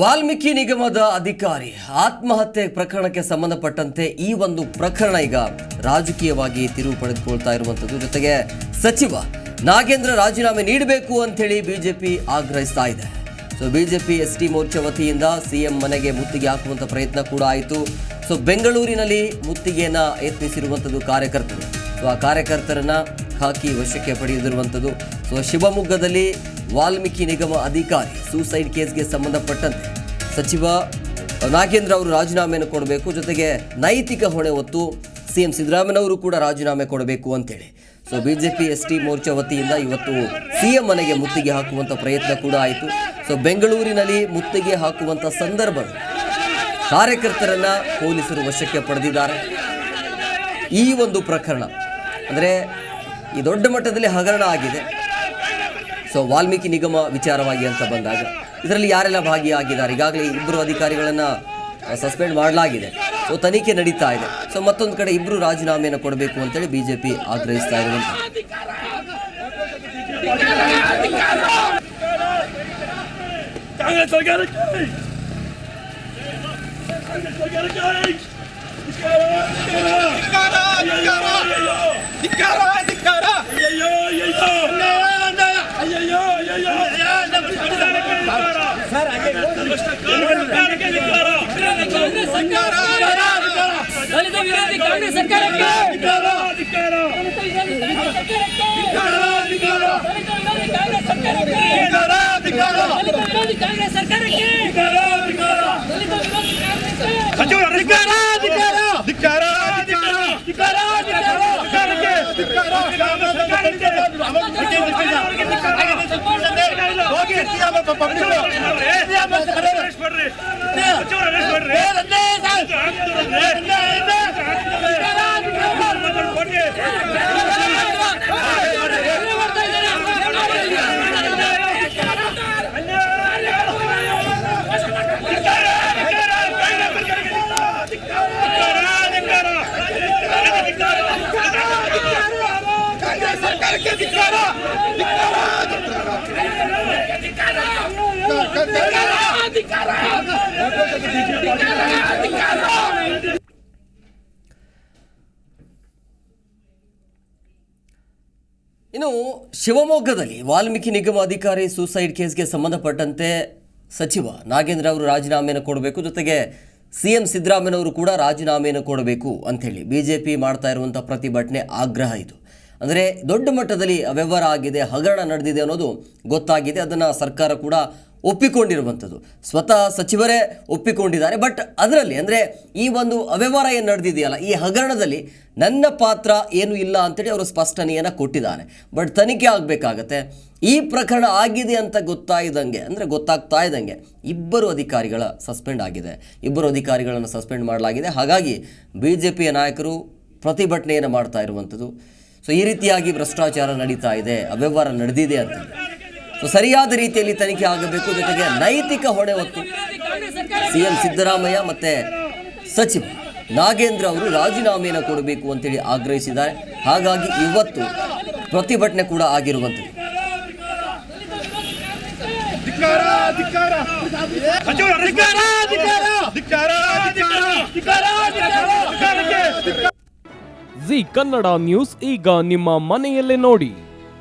ವಾಲ್ಮೀಕಿ ನಿಗಮದ ಅಧಿಕಾರಿ ಆತ್ಮಹತ್ಯೆ ಪ್ರಕರಣಕ್ಕೆ ಸಂಬಂಧಪಟ್ಟಂತೆ ಈ ಒಂದು ಪ್ರಕರಣ ಈಗ ರಾಜಕೀಯವಾಗಿ ತಿರುವು ಪಡೆದುಕೊಳ್ತಾ ಇರುವಂಥದ್ದು. ಜೊತೆಗೆ ಸಚಿವ ನಾಗೇಂದ್ರ ರಾಜೀನಾಮೆ ನೀಡಬೇಕು ಅಂತೇಳಿ ಬಿಜೆಪಿ ಆಗ್ರಹಿಸ್ತಾ ಇದೆ. So BJP S T Morcha ವತಿಯಿಂದ ಸಿಎಂ ಮನೆಗೆ ಮುತ್ತಿಗೆ ಹಾಕುವಂತ ಪ್ರಯತ್ನ ಕೂಡ ಆಯಿತು. ಸೊ ಬೆಂಗಳೂರಿನಲ್ಲಿ ಮುತ್ತಿಗೆಯನ್ನ ಯತ್ನಿಸಿರುವಂಥದ್ದು ಕಾರ್ಯಕರ್ತರು. ಸೊ ಆ ಕಾರ್ಯಕರ್ತರನ್ನ ಹಾಕಿ ವಶಕ್ಕೆ ಪಡೆದಿರುವಂಥದ್ದು. ಸೊ ಶಿವಮೊಗ್ಗದಲ್ಲಿ ವಾಲ್ಮೀಕಿ ನಿಗಮ ಅಧಿಕಾರಿ ಸೂಸೈಡ್ ಕೇಸ್ಗೆ ಸಂಬಂಧಪಟ್ಟಂತೆ ಸಚಿವ ನಾಗೇಂದ್ರ ಅವರು ರಾಜೀನಾಮೆಯನ್ನು ಕೊಡಬೇಕು, ಜೊತೆಗೆ ನೈತಿಕ ಹೊಣೆ ಹೊತ್ತು ಸಿ ಎಂ ಸಿದ್ದರಾಮಯ್ಯನವರು ಕೂಡ ರಾಜೀನಾಮೆ ಕೊಡಬೇಕು ಅಂತೇಳಿ. So B J P S T Morcha ವತಿಯಿಂದ ಇವತ್ತು ಸಿ ಎಂ ಮನೆಗೆ ಮುತ್ತಿಗೆ ಹಾಕುವಂಥ ಪ್ರಯತ್ನ ಕೂಡ ಆಯಿತು. ಸೊ ಬೆಂಗಳೂರಿನಲ್ಲಿ ಮುತ್ತಿಗೆ ಹಾಕುವಂಥ ಸಂದರ್ಭ ಕಾರ್ಯಕರ್ತರನ್ನು ಪೊಲೀಸರು ವಶಕ್ಕೆ ಪಡೆದಿದ್ದಾರೆ. ಈ ಒಂದು ಪ್ರಕರಣ ಅಂದರೆ ಈ ದೊಡ್ಡ ಮಟ್ಟದಲ್ಲಿ ಹಗರಣ ಆಗಿದೆ. ಸೊ ವಾಲ್ಮೀಕಿ ನಿಗಮ ವಿಚಾರವಾಗಿ ಅಂತ ಬಂದಾಗ ಇದರಲ್ಲಿ ಯಾರೆಲ್ಲ ಭಾಗಿಯಾಗಿದ್ದಾರೆ? ಈಗಾಗಲೇ ಇಬ್ಬರು ಅಧಿಕಾರಿಗಳನ್ನು ಸಸ್ಪೆಂಡ್ ಮಾಡಲಾಗಿದೆ. ಸೊ ತನಿಖೆ ನಡೀತಾ ಇದೆ. ಸೊ ಮತ್ತೊಂದು ಕಡೆ ಇಬ್ಬರು ರಾಜೀನಾಮೆಯನ್ನು ಕೊಡಬೇಕು ಅಂತೇಳಿ ಬಿ ಆಗ್ರಹಿಸ್ತಾ ಪಿ ಆಗ್ರಹಿಸ್ತಾ ಸರ್ಕಾರಕ್ಕೆ ಧಿಕ್ಕಾರ ವಿರೋಧಿ ಧಿಕ್ಕಾರ, ಧಿಕ್ಕಾರ. ಧಿಕ್ಕಾರ. ದಲಿತ ವಿರೋಧಿ ಕಾಂಗ್ರೆಸ್ ಸರ್ಕಾರಕ್ಕೆ ಧಿಕ್ಕಾರ, ಧಿಕ್ಕಾರ. ದಲಿತ ವಿರೋಧಿ ಕಾಂಗ್ರೆಸ್ ಸರ್ಕಾರಕ್ಕೆ ಧಿಕ್ಕಾರ, ಧಿಕ್ಕಾರ. ದಲಿತ ವಿರೋಧಿ ಕಾಂಗ್ರೆಸ್ ಸಚಿವರ ಧಿಕ್ಕಾರ, ಧಿಕ್ಕಾರ. ಧಿಕ್ಕಾರ, ಧಿಕ್ಕಾರ. ಧಿಕ್ಕಾರ, ಧಿಕ್ಕಾರ. ಸರ್ಕಾರಕ್ಕೆ. ಧಿಕ್ಕಾರ. ಸರ್ಕಾರಕ್ಕೆ. ಸರ್ಕಾರಕ್ಕೆ ಧಿಕ್ಕಾರ. ಹೋಗಿ ಸಿಎಂ ಪಬ್ಲಿಕ್ ಸಿಎಂ ಅರೆಸ್ಟ್ ಮಾಡ್ರಿ ಸಚಿವರ ಅರೆಸ್ಟ್ ಮಾಡ್ರಿ ಸರ್ಕಾರಕ್ಕೆ ಧಿಕ್ಕಾರ ಇನ್ನು ಶಿವಮೊಗ್ಗದಲ್ಲಿ ವಾಲ್ಮೀಕಿ ನಿಗಮ ಅಧಿಕಾರಿ ಸೂಸೈಡ್ ಕೇಸ್ಗೆ ಸಂಬಂಧಪಟ್ಟಂತೆ ಸಚಿವ ನಾಗೇಂದ್ರ ಅವರು ರಾಜೀನಾಮೆಯನ್ನು ಕೊಡಬೇಕು, ಜೊತೆಗೆ ಸಿ ಎಂ ಸಿದ್ದರಾಮಯ್ಯನವರು ಕೂಡ ರಾಜೀನಾಮೆಯನ್ನು ಕೊಡಬೇಕು ಅಂಥೇಳಿ ಬಿ ಜೆ ಪಿ ಮಾಡ್ತಾ ಇರುವಂಥ ಪ್ರತಿಭಟನೆ ಆಗ್ರಹ ಇದು. ಅಂದರೆ ದೊಡ್ಡ ಮಟ್ಟದಲ್ಲಿ ಅವ್ಯವಹಾರ ಆಗಿದೆ, ಹಗರಣ ನಡೆದಿದೆ ಅನ್ನೋದು ಗೊತ್ತಾಗಿದೆ. ಅದನ್ನು ಸರ್ಕಾರ ಕೂಡ ಒಪ್ಪಿಕೊಂಡಿರುವಂಥದ್ದು. ಸ್ವತಃ ಸಚಿವರೇ ಒಪ್ಪಿಕೊಂಡಿದ್ದಾರೆ. ಬಟ್ ಅದರಲ್ಲಿ ಅಂದರೆ ಈ ಒಂದು ಅವ್ಯವಹಾರ ಏನು ನಡೆದಿದೆಯಲ್ಲ, ಈ ಹಗರಣದಲ್ಲಿ ನನ್ನ ಪಾತ್ರ ಏನು ಇಲ್ಲ ಅಂತೇಳಿ ಅವರು ಸ್ಪಷ್ಟನೆಯನ್ನು ಕೊಟ್ಟಿದ್ದಾರೆ. ಬಟ್ ತನಿಖೆ ಆಗಬೇಕಾಗತ್ತೆ. ಈ ಪ್ರಕರಣ ಆಗಿದೆ ಅಂತ ಗೊತ್ತಾಯ್ದಂಗೆ, ಅಂದರೆ ಗೊತ್ತಾಗ್ತಾ ಇದ್ದಂಗೆ ಇಬ್ಬರು ಅಧಿಕಾರಿಗಳ ಸಸ್ಪೆಂಡ್ ಆಗಿದೆ. ಇಬ್ಬರು ಅಧಿಕಾರಿಗಳನ್ನು ಸಸ್ಪೆಂಡ್ ಮಾಡಲಾಗಿದೆ. ಹಾಗಾಗಿ ಬಿ ಜೆ ಪಿಯ ನಾಯಕರು ಪ್ರತಿಭಟನೆಯನ್ನು ಮಾಡ್ತಾ ಇರುವಂಥದ್ದು. ಸೊ ಈ ರೀತಿಯಾಗಿ ಭ್ರಷ್ಟಾಚಾರ ನಡೀತಾ ಇದೆ, ಅವ್ಯವಹಾರ ನಡೆದಿದೆ ಅಂತ. ಸೊ ಸರಿಯಾದ ರೀತಿಯಲ್ಲಿ ತನಿಖೆ ಆಗಬೇಕು. ಜೊತೆಗೆ ನೈತಿಕ ಹೊಣೆ ಹೊತ್ತು ಸಿಎಂ ಸಿದ್ದರಾಮಯ್ಯ ಮತ್ತು ಸಚಿವ ನಾಗೇಂದ್ರ ಅವರು ರಾಜೀನಾಮೆಯನ್ನು ಕೊಡಬೇಕು ಅಂತೇಳಿ ಆಗ್ರಹಿಸಿದ್ದಾರೆ. ಹಾಗಾಗಿ ಇವತ್ತು ಪ್ರತಿಭಟನೆ ಕೂಡ ಆಗಿರುವಂಥದ್ದು. ಜಿ ಕನ್ನಡ ನ್ಯೂಸ್ ಈಗ ನಿಮ್ಮ ಮನೆಯಲ್ಲೇ ನೋಡಿ.